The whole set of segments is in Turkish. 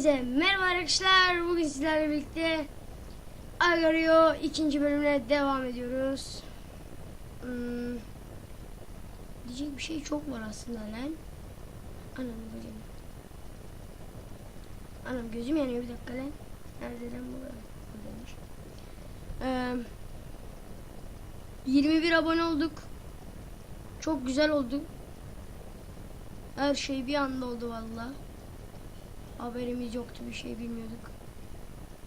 Size merhaba arkadaşlar. Bugün sizlerle birlikte Agario ikinci bölümüne devam ediyoruz. Hmm, diyecek bir şey çok var aslında lan. Anam gözüm. Anam gözüm yanıyor bir dakika lan. Nerede lan bu? Buradaymış. Ee, 21 abone olduk. Çok güzel oldu. Her şey bir anda oldu vallahi. Haberimiz yoktu bir şey bilmiyorduk.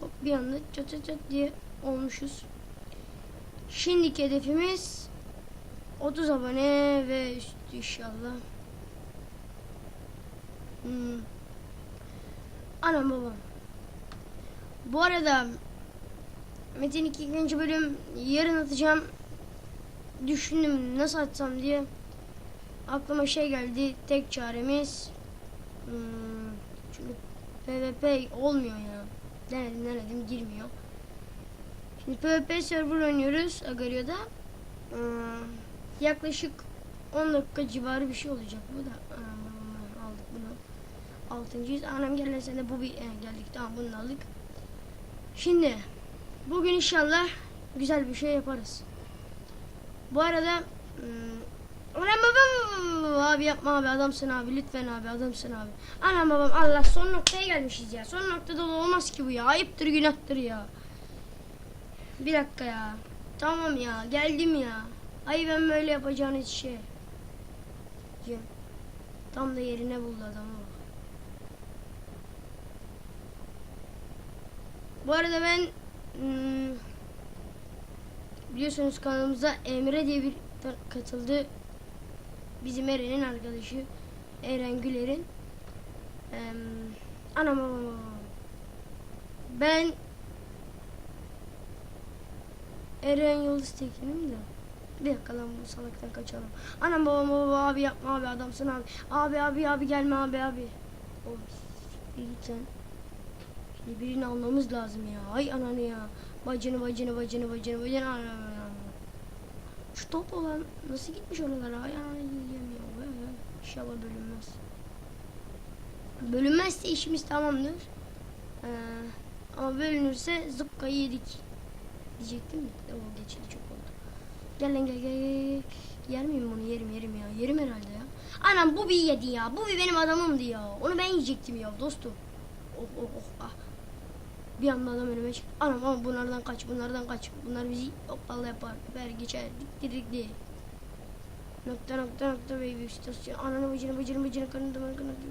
Hop bir anda çat çat çat diye olmuşuz. Şimdiki hedefimiz 30 abone ve üstü inşallah. Hmm. Anam babam. Bu arada Metin 2 ikinci bölüm yarın atacağım. Düşündüm nasıl atsam diye. Aklıma şey geldi. Tek çaremiz hmm, çünkü PvP olmuyor ya. Denedim denedim girmiyor. Şimdi PvP server oynuyoruz Agario'da. Hmm, yaklaşık 10 dakika civarı bir şey olacak bu da. Anam, aldık bunu. Altıncıyız. Anam gel lan sen de bu bir eh, geldik tamam bunu aldık. Şimdi bugün inşallah güzel bir şey yaparız. Bu arada hmm, Anam babam abi yapma abi adamsın abi lütfen abi adamsın abi. Anam babam Allah son noktaya gelmişiz ya. Son noktada da olmaz ki bu ya. Ayıptır günahtır ya. Bir dakika ya. Tamam ya geldim ya. Ay ben böyle yapacağınız şey. Cem. Tam da yerine buldu adamı. Bu arada ben hmm, biliyorsunuz kanalımıza Emre diye bir katıldı. Bizim Eren'in arkadaşı Eren Güler'in. Eee anam. Ben Eren Yıldız Tekin'im de. Bir dakika lan bu salaktan kaçalım. Anam babam baba abi yapma abi adamsın abi. Abi abi abi gelme abi abi. Git sen. Birini almamız lazım ya. Ay ananı ya. Bacını bacını bacını bacını bacını ananı. Şu top olan nasıl gitmiş oralara? Ay vay. İnşallah bölünmez. Bölünmezse işimiz tamamdır. Ee, ama bölünürse zıpkayı yedik. Diyecektim de. O geçildi çok oldu. Gel lan gel gel gel. Yer miyim bunu? Yerim yerim ya. Yerim herhalde ya. Anam bu bir yedi ya. Bu bir benim adamımdı ya. Onu ben yiyecektim ya dostum. Oh oh oh ah. Bir anda adam önüme çıktı. Anam ama bunlardan kaç, bunlardan kaç. Bunlar bizi hoppala yapar, öper, geçer, diktirikli. Nokta nokta nokta baby istasyon. Ananı bacını bacını bacını kanını damarı kanını gibi.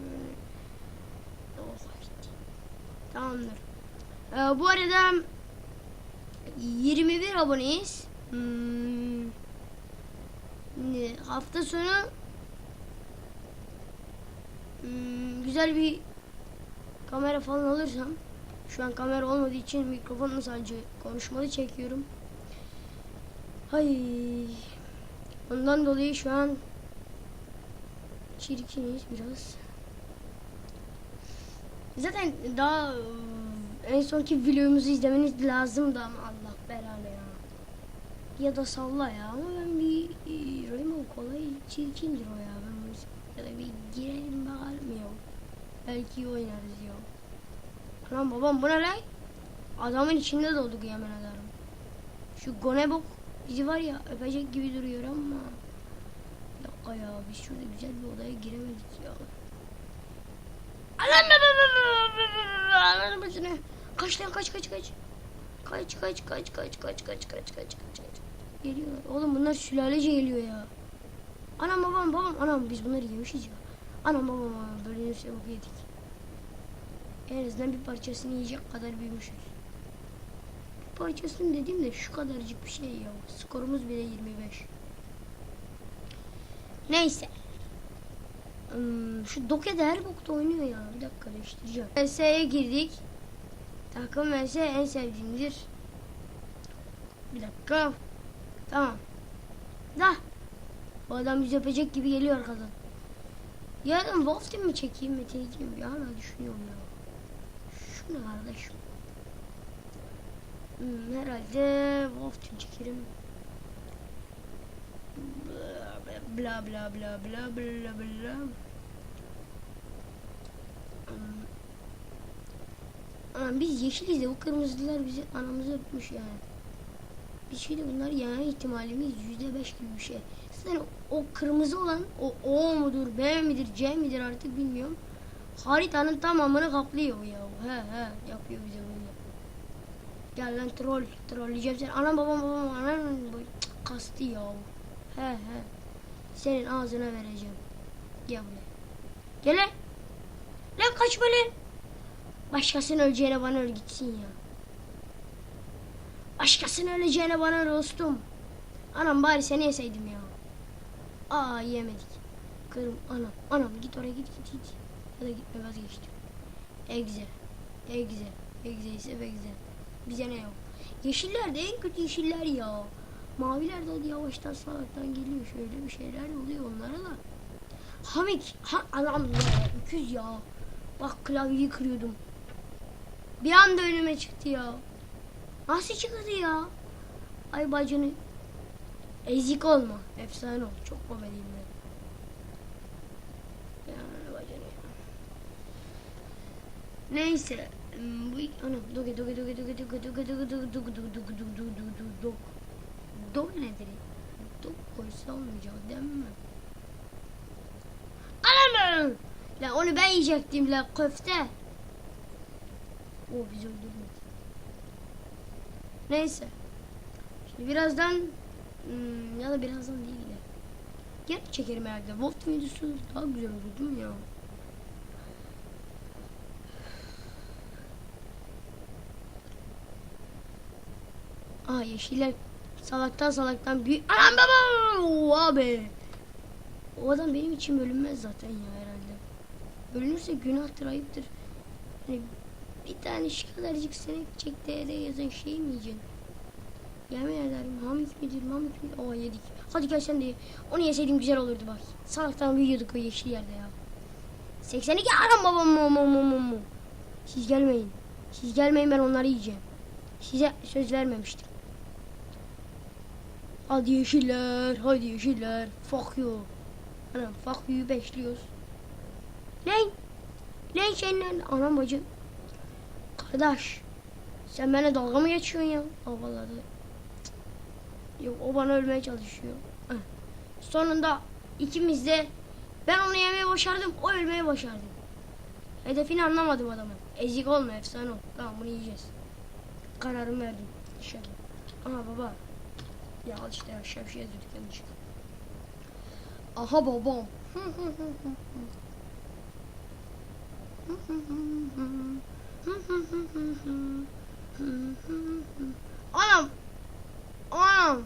Oh gitti. Tamamdır. Ee, bu arada 21 aboneyiz. Hmm. Şimdi hafta sonu hmm, güzel bir kamera falan alırsam şu an kamera olmadığı için mikrofonla sadece konuşmalı çekiyorum. Hay. Ondan dolayı şu an çirkiniz biraz. Zaten daha ıı, en sonki videomuzu izlemeniz lazımdı ama Allah belanı ya. Ya da salla ya ama ben bir Raymond kolay çirkindir o ya. Ben ya da bir girelim bakalım ya. Belki oynarız ya. Lan babam bu ne lan? Adamın içinde dolduk yemin ederim. Şu Gonebok bizi var ya öpecek gibi duruyor ama. Bir dakika ya biz şurada güzel bir odaya giremedik ya. Alan Alan başını. Kaç lan kaç kaç kaç. Kaç kaç kaç kaç kaç kaç kaç kaç kaç kaç. Geliyorlar. Oğlum bunlar sülalece geliyor ya. Anam babam babam anam biz bunları yemişiz ya. Anam babam böyle nefse bok yedik. En azından bir parçasını yiyecek kadar büyümüşüz. Bir parçasını dediğim de şu kadarcık bir şey ya. Skorumuz bile 25. Neyse. Hmm, şu Doke de her bokta oynuyor ya. Bir dakika değiştireceğim. VS'ye girdik. Takım VS en sevdiğimdir. Bir dakika. Tamam. Da. Bu adam bizi öpecek gibi geliyor arkadan. Yarın Wolf mi çekeyim Metin 2 mi? Ya hala düşünüyorum ya. Şu ne kardeşim? Hmm, herhalde Wolf Team çekerim. Bla bla bla bla bla bla. Hmm. Anam biz yeşiliz de bu kırmızılar bizi anamızı öpmüş yani. Biz şimdi bunlar yani ihtimalimiz yüzde beş gibi bir şey. Zaten o kırmızı olan o O mudur B midir C midir artık bilmiyorum. Haritanın tamamını kaplıyor ya. He he yapıyor bize böyle. Gel lan troll trolleyeceğim seni. Anam babam babam anam cık, kastı ya. He he. Senin ağzına vereceğim. Gel buraya. Gel lan. Lan kaçma lan. Başkasının öleceğine bana öl gitsin ya. Başkasının öleceğine bana öl dostum. Anam bari seni yeseydim ya. Aa yemedik. Kırım anam. Anam git oraya git git git. Ya da gitme vazgeçtim. Egze. Egze. Egze ise egze. Bize ne yok. Yeşiller de en kötü yeşiller ya. Maviler de hadi yavaştan sağdan geliyor. Şöyle bir şeyler oluyor onlara da. Hamik. Ha, anam ya. Öküz ya. Bak klavyeyi kırıyordum. Bir anda önüme çıktı ya. Nasıl çıktı ya? Ay bacını. Ezik olma. Efsane ol. Çok komediyim ben. Yani bacını ya. Neyse. hmm, Bu ana doge doge doge doge doge doge doge doge doge doge doge doge doge doge doge Dog nedir? Dog koysa olmayacak değil mi? Anam! La onu ben yiyecektim la köfte. O bizi öldürmedi. Neyse. Şimdi birazdan hmm, ya da birazdan değil de. Geri çekerim herhalde. Volt videosu daha güzel olur değil mi ya? Aa yeşiller salaktan salaktan büyük. Anam baba! Oo, Abi. O adam benim için bölünmez zaten ya herhalde. Bölünürse günahtır, ayıptır. Hani bir tane şu kadarcık sinek çek DR yazan şey mi yiyeceksin? Yemin ederim Hamit midir, Mamit midir? Oo yedik. Hadi gel sen de. Onu yeseydim güzel olurdu bak. Salaktan büyüyorduk o yeşil yerde ya. 82 aram babam mu mu mu mu mu. Siz gelmeyin. Siz gelmeyin ben onları yiyeceğim. Size söz vermemiştim. Hadi yeşiller, hadi yeşiller. Fuck you. Anam fuck you'yu beşliyoruz. Lan! Lan sen nerede? Anam bacı. Kardeş. Sen benimle dalga mı geçiyorsun ya? Cık. Yok o bana ölmeye çalışıyor. Sonunda ikimiz de ben onu yemeye başardım, o ölmeye başardı. Hedefini anlamadım adamın. Ezik olma, efsane ol. Tamam bunu yiyeceğiz. Kararımı verdim. İnşallah. Aha baba. Ya al işte ya şevşiye dükkanı çık. Aha babam. Anam. Anam.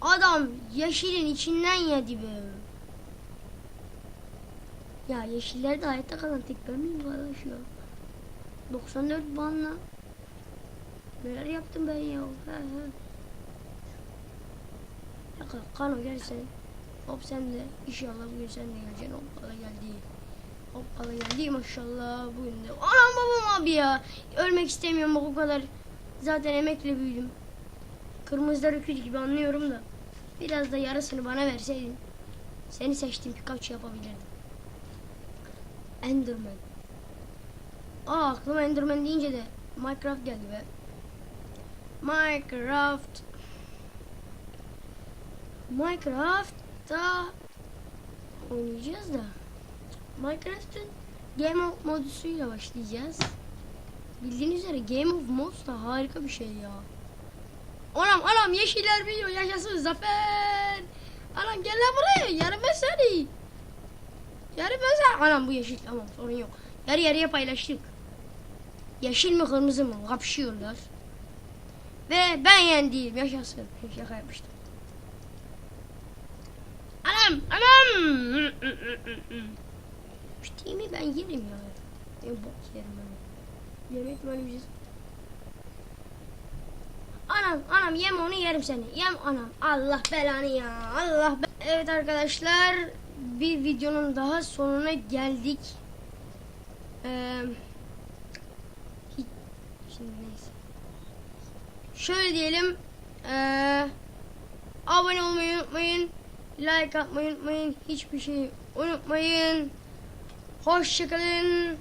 Adam yeşilin içinden yedi be. Ya yeşiller de hayatta kalan tek ben miyim kardeş ya? 94 banla. Neler yaptım ben ya? He he. Ka- Kano gel. Hop sen de inşallah bugün sen de geleceksin. Hoppala geldi. Hoppala geldi maşallah bugün de. Anam babam abi ya. Ölmek istemiyorum bak o kadar. Zaten emekle büyüdüm. Kırmızılar öküz gibi anlıyorum da. Biraz da yarısını bana verseydin. Seni seçtim Pikachu yapabilirdim. Enderman. Aa aklıma Enderman deyince de Minecraft geldi be. Minecraft. Minecraft'ta oynayacağız da. Minecraft'ın Game of modusuyla başlayacağız. Bildiğiniz üzere Game of Mods da harika bir şey ya. Anam anam yeşiller biliyor yaşasın zafer. Anam gel lan buraya yarım ben. Yarım ben seni. Anam bu yeşil tamam sorun yok. Yarı yarıya paylaştık. Yeşil mi kırmızı mı kapışıyorlar. Ve ben yendim yaşasın. Şaka yapmıştım. Anam anam. Piştiğimi ben yerim ya. Ne bok yerim ben. Yemek böyle bir şey. Anam anam yem onu yerim seni. Yem anam. Allah belanı ya. Allah be- Evet arkadaşlar bir videonun daha sonuna geldik. Ee, şimdi neyse. Şöyle diyelim. Ee, abone olmayı unutmayın. Like atmayı unutmayın. Hiçbir şey unutmayın. Hoşçakalın.